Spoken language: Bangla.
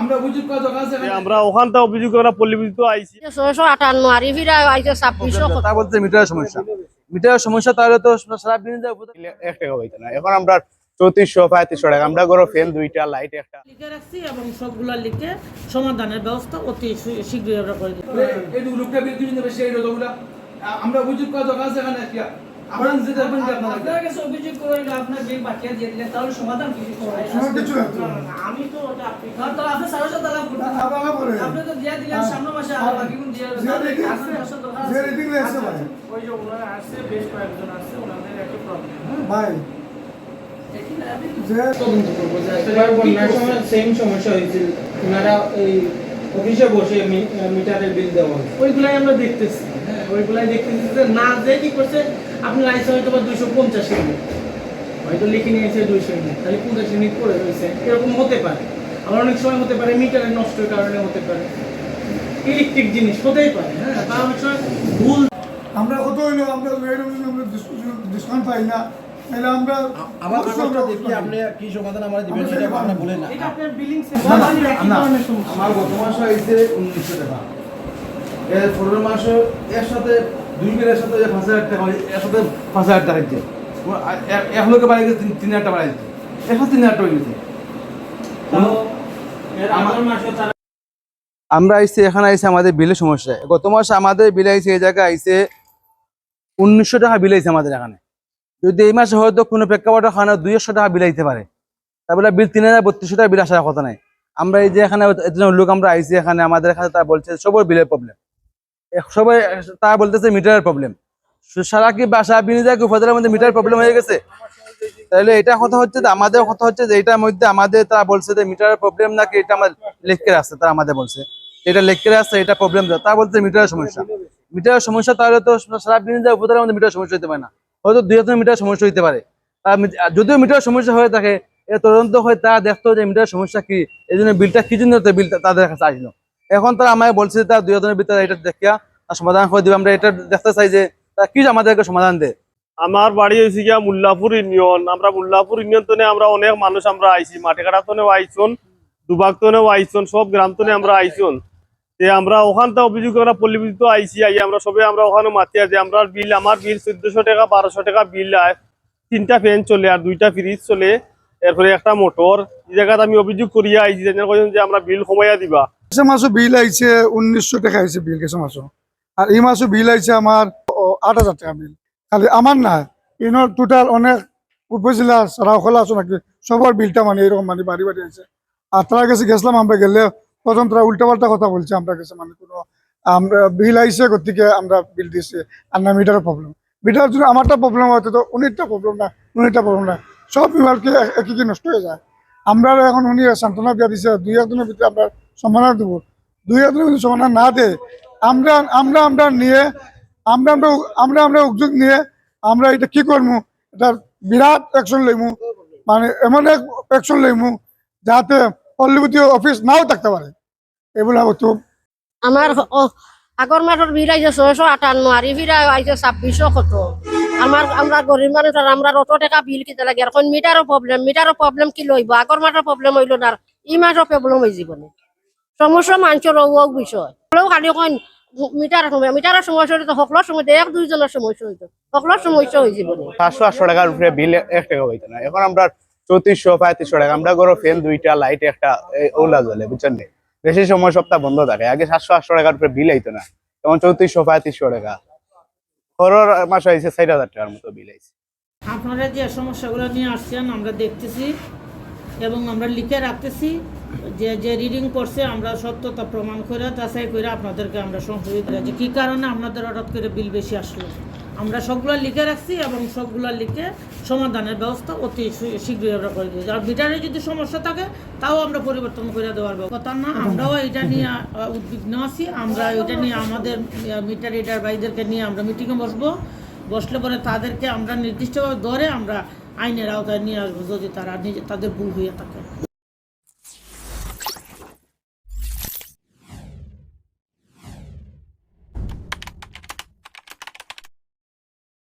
আমরা অভিযোগ করা দরকার আছে যে আমরা ওখান থেকে অভিযোগ আমরা পল্লীবিদ্যুৎ আইছি। ছয়শো আটান্ন আর ইভিরা আইছে ছাব্বিশশো তা বলতে মিটারের সমস্যা। মিটারের সমস্যা তাহলে তো সারা দিন যায় এক টাকা হইতো না। এখন আমরা চৌত্রিশশো পঁয়ত্রিশশো টাকা। আমরা ফ্যান দুইটা লাইট একটা। লিখে রাখছি এবং সবগুলা লিখে সমাধানের ব্যবস্থা অতি শীঘ্রই আমরা করে দিই এই লোকটা বিদ্যুৎ বেশি এই রোদগুলা আমরা। অভিযোগ করা দরকার আছে এখানে নিজে দেখবেন কি আপনারা আপনার কাছে অভিযোগ করে আপনার বিল বাকিয়ে দিয়ে দিলেন তাহলে সমাধান কিছু আমি তো ওটা আপনি তো আপনি সাড়ে সাত আলাপ করতেন আপনি তো দিয়ে দিলেন সামনে মাসে আর বাকি কোন দিয়ে ওই যে ওনারা আসছে বেশ কয়েকজন আসছে ওনাদের একই প্রবলেম বন্যার সেম সমস্যা হয়েছিল অফিসে বসে মিটারের বিল দেওয়া ওইগুলাই আমরা দেখতেছি। হ্যাঁ ওইগুলাই দেখতেছি যে না যে কি করছে আপনি লাইসে হয়তো বা দুইশো পঞ্চাশ ইউনিট হয়তো লিখে নিয়েছে দুইশো ইউনিট তাহলে পঞ্চাশ ইউনিট করে রয়েছে এরকম হতে পারে। আবার অনেক সময় হতে পারে মিটারের নষ্টের কারণে হতে পারে। ইলেকট্রিক জিনিস হতেই পারে হ্যাঁ? বা অনেক সময় ভুল আমরা কত হইল আমরা আমরা ডিসকাউন্ট পাই না। তাহলে আমরা আমার অবশ্যই দেখি আপনি কি সমাধান আমরা দিবেন সেটা সেটা বলেন না। এটা আপনার বিলিং না, না, না, আমার গত মাসে আইছে উনিশশো টাকা। এর পরের মাসে এর সাথে দুই বিলের সাথে পাঁচ হাজার টাকা হয়, এর সাথে পাঁচ হাজার টাকা দিচ্ছে। এক লোকে বাড়ি গেছে তিন- হাজার টাকা বাড়ি দিচ্ছে। এখন তিন হাজার টাকা গেছে তাও এর আগের মাসে তারা আমরা আইসি এখানে আইসি আমাদের বিলের সমস্যা। গত মাসে আমাদের বিল আইসে এই জায়গায় আইসে উনিশশো টাকা বিল আইছে আমাদের এখানে। যদি এই মাসে হয়তো কোনো প্রেক্ষাপটে খানা দুইশো টাকা বিল আইতে পারে। তারপরে বিল তিন হাজার বত্রিশশো টাকা বিল আসার কথা নাই। আমরা এই যে এখানে লোক আমরা আইসি এখানে আমাদের এখানে তারা বলছে সবার বিলের প্রবলেম সবাই তারা বলতেছে মিটারের প্রবলেম সারা কি বাসা বিনিয়োগ উপজেলার মধ্যে মিটার প্রবলেম হয়ে গেছে। তাহলে এটা কথা হচ্ছে যে আমাদের কথা হচ্ছে যে এটার মধ্যে আমাদের তারা বলছে যে মিটারের প্রবলেম নাকি এটা আমার লেখকে আসছে তারা আমাদের বলছে। এটা লেখকে আসছে এটা প্রবলেম তারা বলছে মিটারের সমস্যা। মিটারের সমস্যা তাহলে তো সারা বিনিয়োগ উপজেলার মধ্যে মিটার সমস্যা হতে পারে না। হয়তো দুই হাজার মিটার সমস্যা হতে পারে। যদিও মিটার সমস্যা হয়ে থাকে এটা তদন্ত হয়ে তারা দেখতো যে মিটার সমস্যা কি এই জন্য বিলটা কি জন্য বিলটা তাদের কাছে আসলো। এখন তারা আমায় বলছে যে তারা দুই হাজারের ভিতরে এটা দেখিয়া সমাধান করে দিবে। আমরা এটা দেখতে চাই যে তারা কি আমাদেরকে সমাধান দেয়। আমার বাড়ি হয়েছে গিয়া মুল্লাপুর ইউনিয়ন। আমরা মুল্লাপুর ইউনিয়ন তনে আমরা অনেক মানুষ আমরা আইছি। মাঠেকাটা তনেও আইছন, দুবাগ তনেও আইছন, সব গ্রাম তো আমরা আইছন। যে আমরা ওখান অভিযোগ আমরা পল্লীবিদ্যুৎ আইছি, আই আমরা সবে আমরা ওখানে মাতি আছে আমরা বিল, আমার বিল চোদ্দশো টাকা, বারোশো টাকা বিল আয়। তিনটা ফ্যান চলে আর দুইটা ফ্রিজ চলে, এরপরে একটা মোটর। এই জায়গাত আমি অভিযোগ করিয়া আইছি যে যে আমরা বিল কমাইয়া দিবা। গেছে মাসও বিল আইছে, উনিশশো টাকা আইছে বিল গেছে মাসও আর এই মাসও বিল আইছে আমার আট হাজার টাকা বিল। খালি আমার না ইনো টোটাল অনেক উপজেলা আছে নাকি, সবার বিলটা মানে এরকম মানে বাড়ি বাড়ি আছে আর তারা কাছে গেছিলাম আমরা গেলে, প্রথম তারা উল্টা পাল্টা কথা বলছে আমরা কাছে মানে কোনো, আমরা বিল আইছে গতিকে আমরা বিল দিছি আর না মিটারের প্রবলেম মিটার যদি আমারটা প্রবলেম হয়তো তো উনিরটা প্রবলেম না উনিরটা প্রবলেম না। সব বিভাগকে একই নষ্ট হয়ে যায়। আমরা এখন উনি সান্ত্বনা দিয়া দিছে দুই একদিনের ভিতরে আমরা সমাধান দেবো। দুই একদিনের ভিতরে সমাধান না দে আমরা আমরা আমরা নিয়ে, আমরা আমরা আমরা আমরা উদ্যোগ নিয়ে আমরা এটা কি করব এটা বিরাট অ্যাকশন লইমু। মানে এমন এক অ্যাকশন লইমু যাতে পল্লীপতি অফিস নাও থাকতে পারে। এগুলা হতো আমার আগর মাসের বিল আইছে ছয়শো আটান্ন, আর ইভিরা আইছে ছাব্বিশশো কত আমার, আমরা গরিব মানুষ আর আমরা অত টাকা বিল কিনতে লাগে। এখন মিটারও প্রবলেম মিটারও প্রবলেম কি লইব? আগর মাসের প্রবলেম হইল না ই মাসের প্রবলেম হয়ে যাব না সমস্যা মানুষের ও বিষয়। হলেও খালি কইন মিটার মিটারের সমস্যা হইলে তো সকলের সময় এক দুইজনের সমস্যা হইতো সকলের সমস্যা হয়ে যাব না সাতশো আটশো টাকার উপরে বিল এক টাকা হইতো না এখন আমরা চৌত্রিশশো পঁয়ত্রিশশো টাকা আমরা গরো ফ্যান দুইটা লাইট একটা ওলা জ্বলে বুঝছেন নি? বেশি সময় সপ্তাহ বন্ধ থাকে। আগে সাতশো আটশো টাকার উপরে বিল আইতো না। এখন চৌত্রিশশো পঁয়ত্রিশশো টাকা। খরর মাস হয়েছে চার হাজার টাকার মতো বিল আইছে আপনারা যে সমস্যাগুলো নিয়ে আসছেন আমরা দেখতেছি এবং আমরা লিখে রাখতেছি। যে যে রিডিং করছে আমরা সত্যতা প্রমাণ করে যাচাই করে আপনাদেরকে আমরা সংশোধিত যে কী কারণে আপনাদের হঠাৎ করে বিল বেশি আসলো? আমরা সবগুলো লিখে রাখছি এবং সবগুলো লিখে সমাধানের ব্যবস্থা অতি শীঘ্রই আমরা করে দিয়েছি। আর মিটারে যদি সমস্যা থাকে তাও আমরা পরিবর্তন করে দেওয়ার কথা না। আমরাও এটা নিয়ে উদ্বিগ্ন আছি। আমরা এটা নিয়ে আমাদের মিটার রিডার ভাইদেরকে নিয়ে আমরা মিটিংয়ে বসবো। বসলে পরে তাদেরকে আমরা নির্দিষ্টভাবে ধরে আমরা আইনের আওতায় নিয়ে আসব যদি তারা নিজে তাদের ভুল হয়ে থাকে।